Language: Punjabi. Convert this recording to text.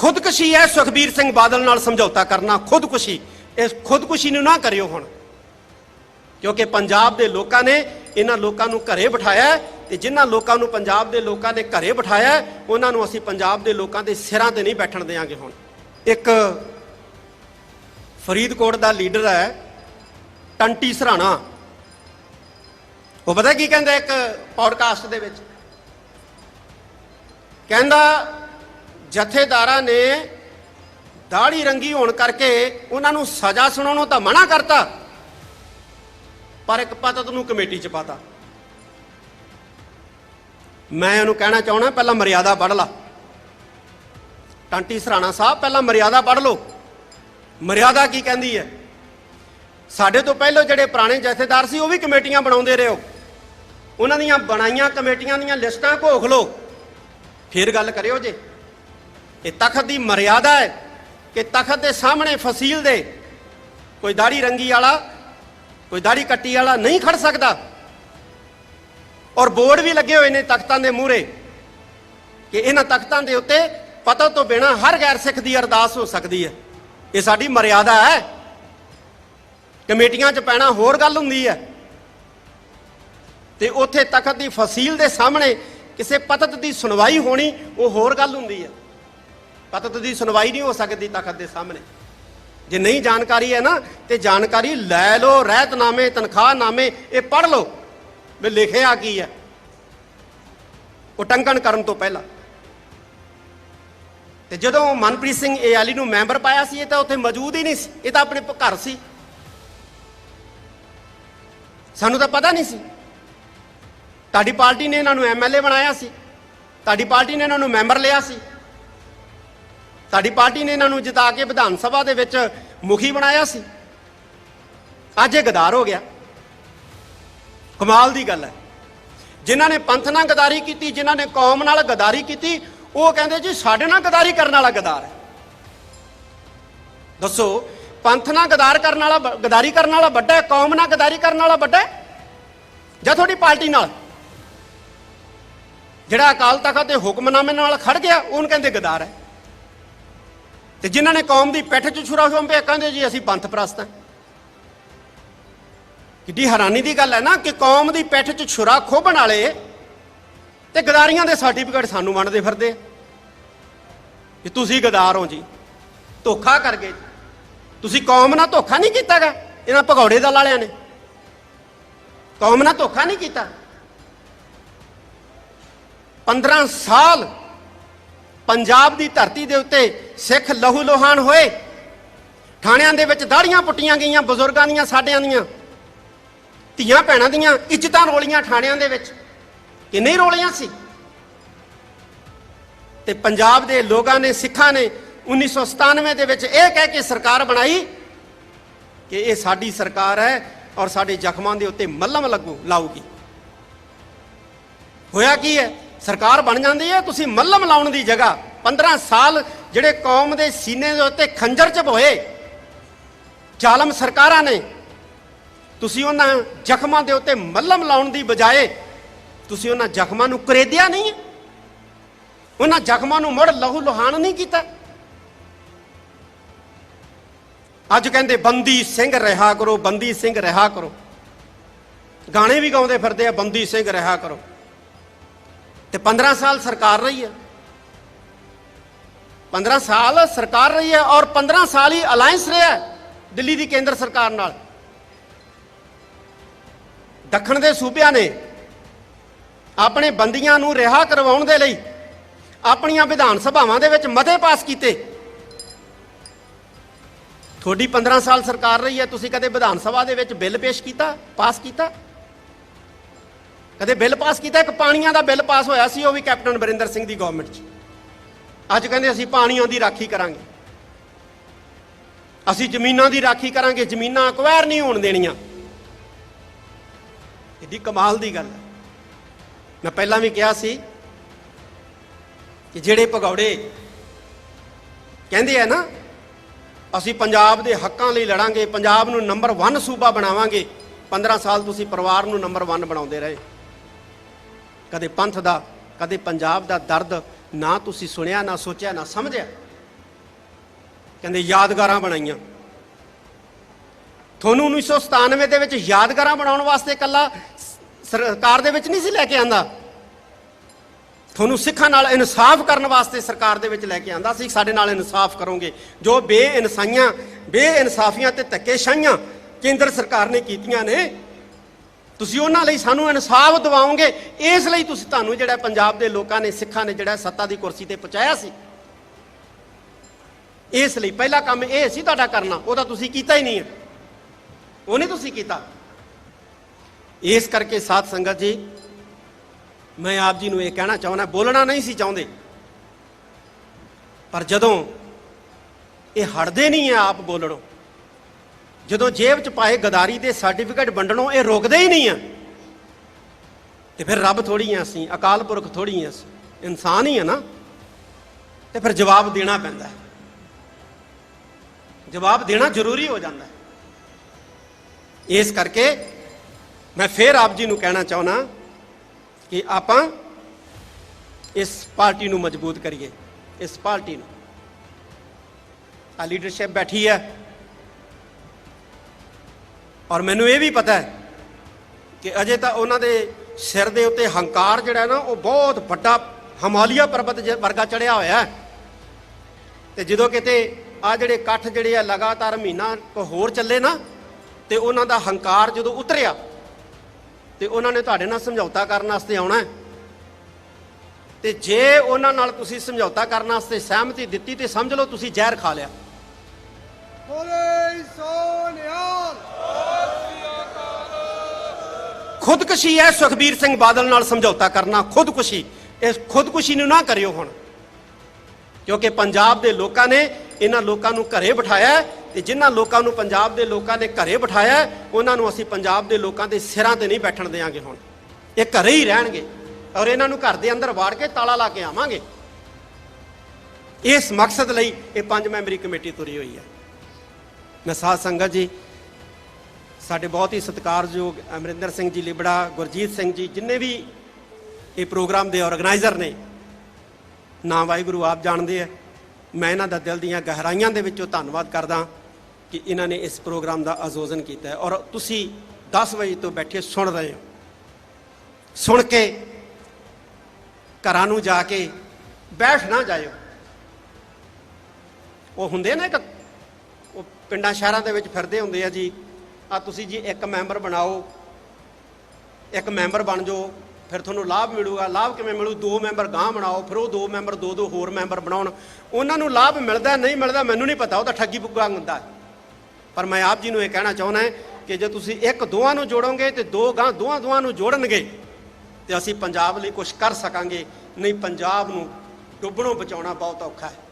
ਖੁਦਕੁਸ਼ੀ ਹੈ, ਸੁਖਬੀਰ ਸਿੰਘ ਬਾਦਲ ਨਾਲ ਸਮਝੌਤਾ ਕਰਨਾ, ਖੁਦਕੁਸ਼ੀ। ਇਸ ਖੁਦਕੁਸ਼ੀ ਨੂੰ ਨਾ ਕਰਿਓ ਹੁਣ। ਕਿਉਂਕਿ ਪੰਜਾਬ ਦੇ ਲੋਕਾਂ ਨੇ ਇਹਨਾਂ ਲੋਕਾਂ ਨੂੰ ਘਰੇ ਬਿਠਾਇਆ ਹੈ ਤੇ ਜਿਨ੍ਹਾਂ ਲੋਕਾਂ ਨੂੰ ਪੰਜਾਬ ਦੇ ਲੋਕਾਂ ਨੇ ਘਰੇ ਬਿਠਾਇਆ ਉਹਨਾਂ ਨੂੰ ਅਸੀਂ ਪੰਜਾਬ ਦੇ ਲੋਕਾਂ ਦੇ ਸਿਰਾਂ ਤੇ ਨਹੀਂ ਬੈਠਣ ਦੇਵਾਂਗੇ ਹੁਣ। ਇੱਕ ਫਰੀਦਕੋਟ ਦਾ ਲੀਡਰ ਹੈ, ਟੰਟੀ ਸਰਾਣਾ। ਉਹ ਪਤਾ ਕੀ ਕਹਿੰਦਾ ਇੱਕ ਪੌਡਕਾਸਟ ਦੇ ਵਿੱਚ? ਕਹਿੰਦਾ ਜਥੇਦਾਰਾਂ ਨੇ ਦਾੜੀ ਰੰਗੀ ਹੋਣ ਕਰਕੇ ਉਹਨਾਂ ਨੂੰ ਸਜ਼ਾ ਸੁਣਾਉਣੋਂ ਤਾਂ ਮਨਾ ਕਰਤਾ। ਪਰ ਇੱਕ ਪਤਤ ਨੂੰ ਕਮੇਟੀ ਚ ਪਾਤਾ। ਮੈਂ ਉਹਨੂੰ ਕਹਿਣਾ ਚਾਹਣਾ ਪਹਿਲਾਂ ਮਰਿਆਦਾ ਪੜ੍ਹ ਲਾ। ਟਾਂਟੀ ਸਰਾਣਾ ਸਾਹਿਬ, ਪਹਿਲਾਂ ਮਰਿਆਦਾ ਪੜ੍ਹ ਲਓ। ਮਰਿਆਦਾ ਕੀ ਕਹਿੰਦੀ ਹੈ? ਸਾਡੇ ਤੋਂ ਪਹਿਲਾਂ ਜਿਹੜੇ ਪੁਰਾਣੇ ਜਥੇਦਾਰ ਸੀ, ਉਹ ਵੀ ਕਮੇਟੀਆਂ ਬਣਾਉਂਦੇ ਰਹੇ ਹੋ। ਉਹਨਾਂ ਦੀਆਂ ਬਣਾਈਆਂ ਕਮੇਟੀਆਂ ਦੀਆਂ ਲਿਸਟਾਂ ਘੋਖ ਲਓ। ਫਿਰ ਗੱਲ ਕਰਿਓ ਜੇ। ਇਹ ਤਖਤ ਦੀ ਮਰਿਆਦਾ ਹੈ ਕਿ ਤਖਤ ਦੇ ਸਾਹਮਣੇ ਫਸੀਲ ਦੇ ਕੋਈ ਦਾੜੀ ਰੰਗੀ ਵਾਲਾ, ਕੋਈ ਦਾੜੀ ਕੱਟੀ ਵਾਲਾ ਨਹੀਂ ਖੜ ਸਕਦਾ। ਔਰ ਬੋਰਡ ਵੀ ਲੱਗੇ ਹੋਏ ਨੇ ਤਖਤਾਂ ਦੇ ਮੂਹਰੇ ਕਿ ਇਹਨਾਂ ਤਖਤਾਂ ਦੇ ਉੱਤੇ ਪਤਾ ਤੋਂ ਬਿਨਾ ਹਰ ਗੈਰ ਸਿੱਖ ਦੀ ਅਰਦਾਸ ਹੋ ਸਕਦੀ ਹੈ। ਇਹ ਸਾਡੀ ਮਰਿਆਦਾ ਹੈ। ਕਮੇਟੀਆਂ 'ਚ ਪੈਣਾ ਹੋਰ ਗੱਲ ਹੁੰਦੀ ਹੈ। ਤੇ ਉੱਥੇ ਤਖਤ ਦੀ ਫਸੀਲ ਦੇ ਸਾਹਮਣੇ ਕਿਸੇ ਪਤਤ ਦੀ ਸੁਣਵਾਈ ਹੋਣੀ, ਉਹ ਹੋਰ ਗੱਲ ਹੁੰਦੀ ਹੈ। ਪਤਤ ਦੀ ਸੁਣਵਾਈ ਨਹੀਂ ਹੋ ਸਕਦੀ ਤਖਤ ਦੇ ਸਾਹਮਣੇ। ਜੇ ਨਹੀਂ ਜਾਣਕਾਰੀ ਹੈ ਨਾ, ਤੇ ਜਾਣਕਾਰੀ ਲੈ ਲਓ, ਰਹਿਤਨਾਮੇ, ਤਨਖਾਹਨਾਮੇ, ਇਹ ਪੜ੍ਹ ਲਓ। ਵੀ ਲਿਖਿਆ ਕੀ ਹੈ? ਉਟੰਕਣ ਕਰਨ ਤੋਂ ਪਹਿਲਾਂ। ਤੇ ਜਦੋਂ ਮਨਪ੍ਰੀਤ ਸਿੰਘ ਏ ਏਆਲੀ ਨੂੰ ਮੈਂਬਰ ਪਾਇਆ ਸੀ, ਇਹ ਤਾਂ ਉੱਥੇ ਮੌਜੂਦ ਹੀ ਨਹੀਂ ਸੀ। ਇਹ ਤਾਂ ਆਪਣੇ ਘਰ ਸੀ। ਸਾਨੂੰ ਤਾਂ ਪਤਾ ਨਹੀਂ ਸੀ। ਤੁਹਾਡੀ ਪਾਰਟੀ ਨੇ ਇਹਨਾਂ ਨੂੰ ਐਮਐਲਏ ਬਣਾਇਆ ਸੀ। ਤੁਹਾਡੀ ਪਾਰਟੀ ਨੇ ਇਹਨਾਂ ਨੂੰ ਮੈਂਬਰ ਲਿਆ ਸੀ। ਤੁਹਾਡੀ ਪਾਰਟੀ ਨੇ ਇਹਨਾਂ ਨੂੰ ਜਿਤਾ ਕੇ ਵਿਧਾਨ ਸਭਾ ਦੇ ਵਿੱਚ ਮੁਖੀ ਬਣਾਇਆ ਸੀ। ਅੱਜ ਇਹ ਗਦਾਰ ਹੋ ਗਿਆ। ਕਮਾਲ ਦੀ ਗੱਲ ਹੈ। ਜਿਨ੍ਹਾਂ ਨੇ ਪੰਥ ਨਾਲ ਗਦਾਰੀ ਕੀਤੀ, ਜਿਨ੍ਹਾਂ ਨੇ ਕੌਮ ਨਾਲ ਗਦਾਰੀ ਕੀਤੀ, ਉਹ ਕਹਿੰਦੇ ਜੀ ਸਾਡੇ ਨਾਲ ਗਦਾਰੀ ਕਰਨ ਵਾਲਾ ਗਦਾਰ ਹੈ। ਦੱਸੋ, ਪੰਥ ਨਾਲ ਗਦਾਰ ਕਰਨ ਵਾਲਾ ਗਦਾਰੀ ਕਰਨ ਵਾਲਾ ਵੱਡਾ ਹੈ, ਕੌਮ ਨਾਲ ਗਦਾਰੀ ਕਰਨ ਵਾਲਾ ਵੱਡਾ ਹੈ? ਜਾਂ ਤੁਹਾਡੀ ਪਾਰਟੀ ਨਾਲ? ਜਿਹੜਾ ਅਕਾਲ ਤਖਤ ਦੇ ਹੁਕਮਨਾਮੇ ਨਾਲ ਖੜ ਗਿਆ, ਉਹਨੂੰ ਕਹਿੰਦੇ ਗਦਾਰ ਹੈ। ਤੇ ਜਿਨ੍ਹਾਂ ਨੇ ਕੌਮ ਦੀ ਪਿੱਠ 'ਚ ਛੁਰਾ ਛੋਂਪਿਆ ਕਹਿੰਦੇ ਜੀ ਅਸੀਂ ਪੰਥ ਪ੍ਰਸਤ ਹਾਂ। ਕਿੱਡੀ ਹੈਰਾਨੀ ਦੀ ਗੱਲ ਹੈ ਨਾ ਕਿ ਕੌਮ ਦੀ ਪਿੱਠ 'ਚ ਛੁਰਾ ਖੋਭਣ ਵਾਲੇ ਤੇ ਗਦਾਰੀਆਂ ਦੇ ਸਰਟੀਫਿਕੇਟ ਸਾਨੂੰ ਵੰਡਦੇ ਫਿਰਦੇ ਕਿ ਤੁਸੀਂ ਗਦਾਰ ਹੋ ਜੀ, ਧੋਖਾ ਕਰ ਗਏ ਤੁਸੀਂ ਕੌਮ ਨਾਲ ਧੋਖਾ ਨਹੀਂ ਕੀਤਾਗਾ ਇਹਨਾਂ ਭਗੌੜੇ ਦਲ ਵਾਲਿਆਂ ਨੇ। ਕੌਮ ਨਾਲ ਧੋਖਾ ਨਹੀਂ ਕੀਤਾ। 15 ਸਾਲ ਪੰਜਾਬ ਦੀ ਧਰਤੀ ਦੇ ਉੱਤੇ ਸਿੱਖ ਲਹੂ ਲੋਹਾਨ ਹੋਏ। ਥਾਣਿਆਂ ਦੇ ਵਿੱਚ ਦਾੜੀਆਂ ਪੁੱਟੀਆਂ ਗਈਆਂ ਬਜ਼ੁਰਗਾਂ ਦੀਆਂ, ਸਾਡਿਆਂ ਦੀਆਂ। ਧੀਆਂ ਭੈਣਾਂ ਦੀਆਂ ਇੱਜ਼ਤਾਂ ਰੋਲੀਆਂ ਥਾਣਿਆਂ ਦੇ ਵਿੱਚ। ਕਿ ਨਹੀਂ ਰੋਲੀਆਂ ਸੀ? ਤੇ ਪੰਜਾਬ ਦੇ ਲੋਕਾਂ ਨੇ, ਸਿੱਖਾਂ ਨੇ 1997 ਦੇ ਵਿੱਚ ਇਹ ਕਹਿ ਕੇ ਸਰਕਾਰ ਬਣਾਈ ਕਿ ਇਹ ਸਾਡੀ ਸਰਕਾਰ ਹੈ ਔਰ ਸਾਡੇ ਜ਼ਖਮਾਂ ਦੇ ਉੱਤੇ ਮੱਲਮ ਲੱਗੂ, ਲਾਊਗੀ। ਹੋਇਆ ਕੀ ਹੈ? ਸਰਕਾਰ ਬਣ ਜਾਂਦੀ ਹੈ, ਤੁਸੀਂ ਮੱਲਮ ਲਾਉਣ ਦੀ ਜਗ੍ਹਾ 15 ਸਾਲ ਜਿਹੜੇ ਕੌਮ ਦੇ ਸੀਨੇ ਦੇ ਉੱਤੇ ਖੰਜਰ ਚ ਚਬੋਏ ਜ਼ਾਲਮ ਸਰਕਾਰਾਂ ਨੇ ਤੁਸੀਂ ਉਹਨਾਂ ਜ਼ਖਮਾਂ ਦੇ ਉੱਤੇ ਮੱਲਮ ਲਾਉਣ ਦੀ ਬਜਾਏ ਤੁਸੀਂ ਉਹਨਾਂ ਜ਼ਖਮਾਂ ਨੂੰ ਕਰੇਦਿਆ ਨਹੀਂ ਉਹਨਾਂ ਜ਼ਖਮਾਂ ਨੂੰ ਮੁੜ ਲਹੂ ਲੋਹਾਨ ਨਹੀਂ ਕੀਤਾ। ਅੱਜ ਕਹਿੰਦੇ, ਬੰਦੀ ਸਿੰਘ ਰਿਹਾ ਕਰੋ, ਬੰਦੀ ਸਿੰਘ ਰਿਹਾ ਕਰੋ। ਗਾਣੇ ਵੀ ਗਾਉਂਦੇ ਫਿਰਦੇ ਆ, ਬੰਦੀ ਸਿੰਘ ਰਿਹਾ ਕਰੋ। ਤੇ 15 ਸਾਲ ਸਰਕਾਰ ਰਹੀ ਹੈ। 15 ਸਾਲ ਸਰਕਾਰ ਰਹੀ ਹੈ ਔਰ 15 ਸਾਲ ਹੀ ਅਲਾਈਅੰਸ ਰਿਹਾ ਦਿੱਲੀ ਦੀ ਕੇਂਦਰ ਸਰਕਾਰ ਨਾਲ। ਦੱਖਣ ਦੇ ਸੂਬਿਆਂ ਨੇ ਆਪਣੇ ਬੰਦੀਆਂ ਨੂੰ ਰਿਹਾ ਕਰਵਾਉਣ ਦੇ ਲਈ ਆਪਣੀਆਂ ਵਿਧਾਨ ਸਭਾਵਾਂ ਦੇ ਵਿੱਚ ਮਤੇ ਪਾਸ ਕੀਤੇ। ਤੁਹਾਡੀ 15 ਸਾਲ ਸਰਕਾਰ ਰਹੀ ਹੈ, ਤੁਸੀਂ ਕਦੇ ਵਿਧਾਨ ਸਭਾ ਦੇ ਵਿੱਚ ਬਿੱਲ ਪੇਸ਼ ਕੀਤਾ, ਪਾਸ ਕੀਤਾ? ਕਦੇ ਬਿੱਲ ਪਾਸ ਕੀਤਾ? ਇੱਕ ਪਾਣੀਆਂ ਦਾ ਬਿੱਲ ਪਾਸ ਹੋਇਆ ਸੀ, ਉਹ ਵੀ ਕੈਪਟਨ ਬਰਿੰਦਰ ਸਿੰਘ ਦੀ ਗਵਰਨਮੈਂਟ 'ਚ। ਅੱਜ ਕਹਿੰਦੇ ਅਸੀਂ ਪਾਣੀਆਂ ਦੀ ਰਾਖੀ ਕਰਾਂਗੇ। ਅਸੀਂ ਜ਼ਮੀਨਾਂ ਦੀ ਰਾਖੀ ਕਰਾਂਗੇ, ਜ਼ਮੀਨਾਂ ਅਕਵਾਇਰ ਨਹੀਂ ਹੋਣ ਦੇਣੀਆਂ। ਇਹਦੀ ਕਮਾਲ ਦੀ ਗੱਲ ਹੈ। ਮੈਂ ਪਹਿਲਾਂ ਵੀ ਕਿਹਾ ਸੀ ਕਿ ਜਿਹੜੇ ਭਗੌੜੇ ਕਹਿੰਦੇ ਆ ਨਾ, ਅਸੀਂ ਪੰਜਾਬ ਦੇ ਹੱਕਾਂ ਲਈ ਲੜਾਂਗੇ, ਪੰਜਾਬ ਨੂੰ ਨੰਬਰ 1 ਸੂਬਾ ਬਣਾਵਾਂਗੇ 15 ਸਾਲ ਤੁਸੀਂ ਪਰਿਵਾਰ ਨੂੰ ਨੰਬਰ 1 ਬਣਾਉਂਦੇ ਰਹੇ। ਕਦੇ ਪੰਥ ਦਾ, ਕਦੇ ਪੰਜਾਬ ਦਾ ਦਰਦ, ਨਾ ਤੁਸੀਂ ਸੁਣਿਆ, ਨਾ ਸੋਚਿਆ, ਨਾ ਸਮਝਿਆ? ਕਹਿੰਦੇ ਯਾਦਗਾਰਾਂ ਬਣਾਈਆਂ। ਤੁਹਾਨੂੰ 1997 ਦੇ ਵਿੱਚ ਯਾਦਗਾਰਾਂ ਬਣਾਉਣ ਵਾਸਤੇ ਇਕੱਲਾ ਸਰਕਾਰ ਦੇ ਵਿੱਚ ਨਹੀਂ ਸੀ ਲੈ ਕੇ ਆਂਦਾ? ਤੁਹਾਨੂੰ ਸਿੱਖਾਂ ਨਾਲ ਇਨਸਾਫ ਕਰਨ ਵਾਸਤੇ ਸਰਕਾਰ ਦੇ ਵਿੱਚ ਲੈ ਕੇ ਆਂਦਾ ਸੀ, ਸਾਡੇ ਨਾਲ ਇਨਸਾਫ ਕਰੋਗੇ। ਜੋ ਬੇਇਨਸਾਈਆਂ, ਬੇਇਨਸਾਫੀਆਂ ਤੇ ਧੱਕੇਸ਼ਾਹੀਆਂ ਕੇਂਦਰ ਸਰਕਾਰ ਨੇ ਕੀਤੀਆਂ ਨੇ ਤੁਸੀਂ ਉਹਨਾਂ ਲਈ ਸਾਨੂੰ ਇਨਸਾਫ ਦਿਵਾਓਗੇ, ਇਸ ਲਈ ਤੁਸੀਂ ਤੁਹਾਨੂੰ ਜਿਹੜਾ ਪੰਜਾਬ ਦੇ ਲੋਕਾਂ ਨੇ, ਸਿੱਖਾਂ ਨੇ ਜਿਹੜਾ ਸੱਤਾ ਦੀ ਕੁਰਸੀ ਤੇ ਪਹੁੰਚਾਇਆ ਸੀ। ਇਸ ਲਈ ਪਹਿਲਾ ਕੰਮ ਇਹ ਸੀ ਤੁਹਾਡਾ ਕਰਨਾ, ਉਹਦਾ ਤੁਸੀਂ ਕੀਤਾ ਹੀ ਨਹੀਂ ਹੈ। ਉਹ ਨਹੀਂ ਤੁਸੀਂ ਕੀਤਾ। ਇਸ ਕਰਕੇ ਸਾਧ ਸੰਗਤ ਜੀ, ਮੈਂ ਆਪ ਜੀ ਨੂੰ ਇਹ ਕਹਿਣਾ ਚਾਹੁੰਦਾ, ਬੋਲਣਾ ਨਹੀਂ ਸੀ ਚਾਹੁੰਦੇ। ਪਰ ਜਦੋਂ ਇਹ ਹਟਦੇ ਨਹੀਂ ਆ ਆਪ ਬੋਲਣੋਂ ਜਦੋਂ ਜੇਬ 'ਚ ਪਾਏ ਗਦਾਰੀ ਦੇ ਸਰਟੀਫਿਕੇਟ ਵੰਡਣੋਂ ਇਹ ਰੋਕਦੇ ਹੀ ਨਹੀਂ ਆ। ਤੇ ਫਿਰ ਰੱਬ ਥੋੜੀ ਆ ਅਸੀਂ ਅਕਾਲ ਪੁਰਖ ਥੋੜੀ ਆ ਅਸੀਂ ਇਨਸਾਨ ਹੀ ਆ ਨਾ। ਤੇ ਫਿਰ ਜਵਾਬ ਦੇਣਾ ਪੈਂਦਾ ਹੈ। ਜਵਾਬ ਦੇਣਾ ਜ਼ਰੂਰੀ ਹੋ ਜਾਂਦਾ ਹੈ। ਇਸ ਕਰਕੇ ਮੈਂ ਫਿਰ ਆਪ ਜੀ ਨੂੰ ਕਹਿਣਾ ਚਾਹੁੰਦਾ ਕਿ ਆਪਾਂ ਇਸ ਪਾਰਟੀ ਨੂੰ ਮਜ਼ਬੂਤ ਕਰੀਏ, ਇਸ ਪਾਰਟੀ ਨੂੰ। ਆ ਲੀਡਰਸ਼ਿਪ ਬੈਠੀ ਹੈ। ਔਰ ਮੈਨੂੰ ਇਹ ਵੀ ਪਤਾ ਹੈ ਕਿ ਅਜੇ ਤਾਂ ਉਹਨਾਂ ਦੇ ਸਿਰ ਦੇ ਉੱਤੇ ਹੰਕਾਰ ਜਿਹੜਾ ਨਾ, ਉਹ ਬਹੁਤ ਵੱਡਾ ਹਿਮਾਲਿਆ ਪਰਬਤ ਵਰਗਾ ਚੜਿਆ ਹੋਇਆ ਹੈ ਤੇ ਜਦੋਂ ਕਿਤੇ ਆ ਜਿਹੜੇ ਇਕੱਠ ਜਿਹੜੇ ਆ, ਲਗਾਤਾਰ ਮਹੀਨਾ ਕੋ ਹੋਰ ਚੱਲੇ ਨਾ, ਤੇ ਉਹਨਾਂ ਦਾ ਹੰਕਾਰ ਜਦੋਂ ਉਤਰਿਆ, ਤੇ ਉਹਨਾਂ ਨੇ ਤੁਹਾਡੇ ਨਾਲ ਸਮਝੌਤਾ ਕਰਨ ਵਾਸਤੇ ਆਉਣਾ ਹੈ। ਤੇ ਜੇ ਉਹਨਾਂ ਨਾਲ ਤੁਸੀਂ ਸਮਝੌਤਾ ਕਰਨ ਵਾਸਤੇ ਸਹਿਮਤੀ ਦਿੱਤੀ, ਤੇ ਸਮਝ ਲਓ ਤੁਸੀਂ ਜ਼ਹਿਰ ਖਾ ਲਿਆ ਬੋਲੇ ਸੋਨਿਆਲ ਖੁਦਕੁਸ਼ੀ ਹੈ ਸੁਖਬੀਰ ਸਿੰਘ ਬਾਦਲ ਨਾਲ ਸਮਝੌਤਾ ਕਰਨਾ, ਖੁਦਕੁਸ਼ੀ। ਇਸ ਖੁਦਕੁਸ਼ੀ ਨੂੰ ਨਾ ਕਰਿਓ ਹੁਣ। ਕਿਉਂਕਿ ਪੰਜਾਬ ਦੇ ਲੋਕਾਂ ਨੇ ਇਹਨਾਂ ਲੋਕਾਂ ਨੂੰ ਘਰੇ ਬਿਠਾਇਆ ਤੇ ਜਿਨ੍ਹਾਂ ਲੋਕਾਂ ਨੂੰ ਪੰਜਾਬ ਦੇ ਲੋਕਾਂ ਨੇ ਘਰੇ ਬਿਠਾਇਆ ਉਹਨਾਂ ਨੂੰ ਅਸੀਂ ਪੰਜਾਬ ਦੇ ਲੋਕਾਂ ਦੇ ਸਿਰਾਂ ਤੇ ਨਹੀਂ ਬੈਠਣ ਦੇਵਾਂਗੇ ਹੁਣ। ਇਹ ਘਰੇ ਹੀ ਰਹਿਣਗੇ ਔਰ ਇਹਨਾਂ ਨੂੰ ਘਰ ਦੇ ਅੰਦਰ ਵਾੜ ਕੇ ਤਾਲਾ ਲਾ ਕੇ ਆਵਾਂਗੇ। ਇਸ ਮਕਸਦ ਲਈ ਇਹ ਪੰਜ ਮੈਂਬਰੀ ਕਮੇਟੀ ਤੁਰੀ ਹੋਈ ਹੈ। ਮੈਂ ਸਾਧ ਸੰਗਤ ਜੀ ਸਾਡੇ ਬਹੁਤ ਹੀ ਸਤਿਕਾਰਯੋਗ ਅਮਰਿੰਦਰ ਸਿੰਘ ਜੀ, ਲਿਬੜਾ, ਗੁਰਜੀਤ ਸਿੰਘ ਜੀ, ਜਿੰਨੇ ਵੀ ਇਹ ਪ੍ਰੋਗਰਾਮ ਦੇ ਆਰਗੇਨਾਈਜ਼ਰ ਨੇ, ਨਾ ਵਾਹਿਗੁਰੂ ਆਪ ਜਾਣਦੇ ਆ। ਮੈਂ ਇਹਨਾਂ ਦਾ ਦਿਲ ਦੀਆਂ ਗਹਿਰਾਈਆਂ ਦੇ ਵਿੱਚੋਂ ਧੰਨਵਾਦ ਕਰਦਾ ਕਿ ਇਹਨਾਂ ਨੇ ਇਸ ਪ੍ਰੋਗਰਾਮ ਦਾ ਆਯੋਜਨ ਕੀਤਾ ਔਰ ਤੁਸੀਂ 10 ਵਜੇ ਤੋਂ ਬੈਠੇ ਸੁਣ ਰਹੇ ਹੋ। ਸੁਣ ਕੇ ਘਰਾਂ ਨੂੰ ਜਾ ਕੇ ਬੈਠ ਨਾ ਜਾਇਓ। ਉਹ ਹੁੰਦੇ ਨੇ ਇੱਕ, ਉਹ ਪਿੰਡਾਂ ਸ਼ਹਿਰਾਂ ਦੇ ਵਿੱਚ ਫਿਰਦੇ ਹੁੰਦੇ ਆ ਜੀ। ਆ ਤੁਸੀਂ ਜੀ ਇੱਕ ਮੈਂਬਰ ਬਣਾਓ, ਇੱਕ ਮੈਂਬਰ ਬਣ ਜਾਓ, ਫਿਰ ਤੁਹਾਨੂੰ ਲਾਭ ਮਿਲੂਗਾ। ਲਾਭ ਕਿਵੇਂ ਮਿਲੂ? ਦੋ ਮੈਂਬਰ ਗਾਂ ਬਣਾਓ, ਫਿਰ ਉਹ ਦੋ ਮੈਂਬਰ, ਦੋ ਦੋ ਹੋਰ ਮੈਂਬਰ ਬਣਾਉਣ। ਉਹਨਾਂ ਨੂੰ ਲਾਭ ਮਿਲਦਾ, ਨਹੀਂ ਮਿਲਦਾ, ਮੈਨੂੰ ਨਹੀਂ ਪਤਾ, ਉਹ ਤਾਂ ਠੱਗੀ ਬੁੱਗਾ ਹੁੰਦਾ। ਪਰ ਮੈਂ ਆਪ ਜੀ ਨੂੰ ਇਹ ਕਹਿਣਾ ਚਾਹੁੰਦਾ ਕਿ ਜੇ ਤੁਸੀਂ ਇੱਕ ਦੋਵਾਂ ਨੂੰ ਜੋੜੋਗੇ ਤੇ ਦੋ ਗਾਂ ਦੋਵਾਂ ਦੋਵਾਂ ਨੂੰ ਜੋੜਨਗੇ, ਤੇ ਅਸੀਂ ਪੰਜਾਬ ਲਈ ਕੁਝ ਕਰ ਸਕਾਂਗੇ। ਨਹੀਂ, ਪੰਜਾਬ ਨੂੰ ਡੁੱਬਣੋਂ ਬਚਾਉਣਾ ਬਹੁਤ ਔਖਾ ਹੈ।